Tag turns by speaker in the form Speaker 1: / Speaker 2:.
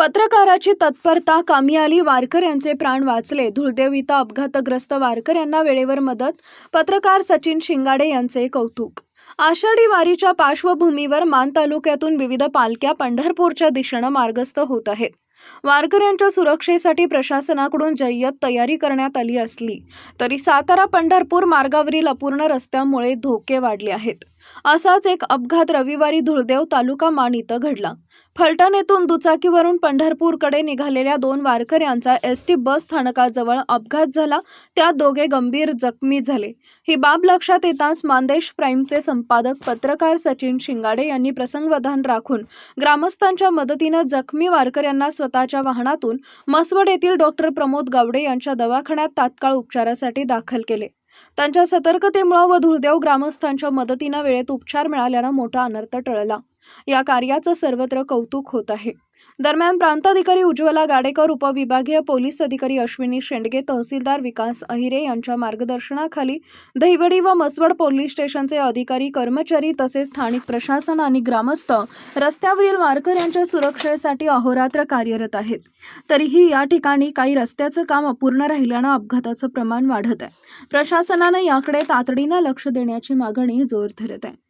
Speaker 1: पत्रकाराची तत्परता कामी आली. वारकर यांचे प्राण वाचले. धुळदेव इथं अपघातग्रस्त वारकर यांना वेळेवर मदत पत्रकार सचिन शिंगाडे यांचे कौतुक आषाढी वारीच्या पार्श्वभूमीवर मान तालुक्यातून विविध पालख्या पंढरपूरच्या दिशेनं मार्गस्थ होत आहेत. वारकऱ्यांच्या सुरक्षेसाठी प्रशासनाकडून जय्यत तयारी करण्यात आली असली तरी सातारा पंढरपूर मार्गावरील अपूर्ण रस्त्यामुळे धोके वाढले आहेत. असाच एक अपघात रविवारी धुळदेव तालुका मान इथं घडला. फलटण येथून दुचाकीवरून पंढरपूरकडे निघालेल्या दोन वारकऱ्यांचा एस टी बस स्थानकाजवळ अपघात झाला. त्यात दोघे गंभीर जखमी झाले. ही बाब लक्षात येताच मानदेश प्राईमचे संपादक पत्रकार सचिन शिंगाडे यांनी प्रसंगवधान राखून ग्रामस्थांच्या मदतीनं जखमी वारकऱ्यांना स्वतःच्या वाहनातून मसवड येथील डॉक्टर प्रमोद गावडे यांच्या दवाखान्यात तात्काळ उपचारासाठी दाखल केले. त्यांच्या सतर्कतेमुळे व धुळदेव ग्रामस्थांच्या मदतीनं वेळेत उपचार मिळाल्यानं मोठा अनर्थ टळला. या कार्याचं सर्वत्र कौतुक होत आहे. दरम्यान प्रांताधिकारी उज्ज्वला गाडेकर उपविभागीय पोलीस अधिकारी अश्विनी शेंडगे तहसीलदार विकास अहिरे यांच्या मार्गदर्शनाखाली दहिवडी व मसवड पोलीस स्टेशनचे अधिकारी कर्मचारी तसेच स्थानिक प्रशासन आणि ग्रामस्थ रस्त्यावरील वारकऱ्यांच्या सुरक्षेसाठी अहोरात्र कार्यरत आहेत. तरीही या ठिकाणी काही रस्त्याचं काम अपूर्ण राहिल्यानं अपघाताचं प्रमाण वाढत आहे. प्रशासनानं याकडे तातडीनं लक्ष देण्याची मागणी जोर धरत आहे.